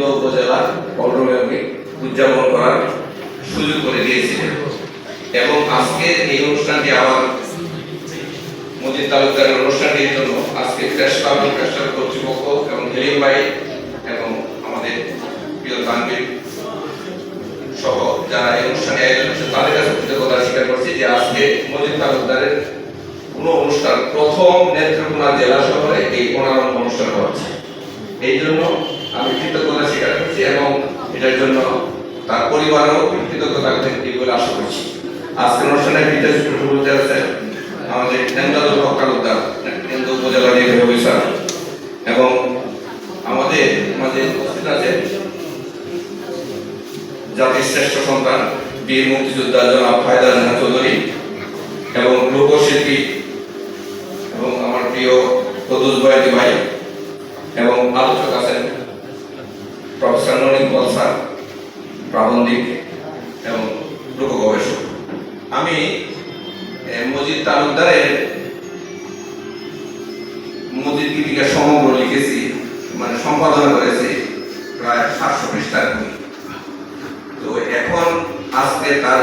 কিংবা উপজেলা অন্যভাবে উদযাপন করার সুযোগ করে দিয়েছিলেন। এবং আজকের এই অনুষ্ঠানটি আমার মজিদ তালুকদারের অনুষ্ঠানটির জন্য আজকে ক্রেশ পাবলিক কর্তৃপক্ষ এবং হেলিম ভাই এবং আমাদের প্রিয় তানবির সহ যারা এই অনুষ্ঠানে আয়োজন করছে, তাদের কাছে কৃতজ্ঞতা স্বীকার করছি যে আজকে মজিদ তালুকদারের কোনো অনুষ্ঠান প্রথম নেত্রকোনা জেলা শহরে এই অনারম্ভ অনুষ্ঠান হচ্ছে। এই জন্য আমি কৃতজ্ঞতা স্বীকার করছি এবং এটার জন্য তার পরিবারও কৃতজ্ঞতা থাকবে বলে আশা করছি। আজকের অনুষ্ঠানে বিদেশ বলতে আছে, আমাদের নেন্দাদুল হক তালুকদার কেন্দ্র উপজেলা নির্বাহী অফিসার। এবং আমাদের মাঝে উপস্থিত আছে জাতির শ্রেষ্ঠ সন্তান, বীর মুক্তিযোদ্ধা জনাব ফায়দা জাহান চৌধুরী এবং লোকশিল্পী এবং আমার প্রিয় কদুস বয়াতি ভাই। সাংগঠনিক বলসার প্রাবন্ধিক এবং লোক গবেষক। আমি মজিদ তালুকদারের মজিদ গীতিকা সমগ্র লিখেছি মানে সম্পাদনা করেছি প্রায় সাতশো পৃষ্ঠার তো এখন আজকে তার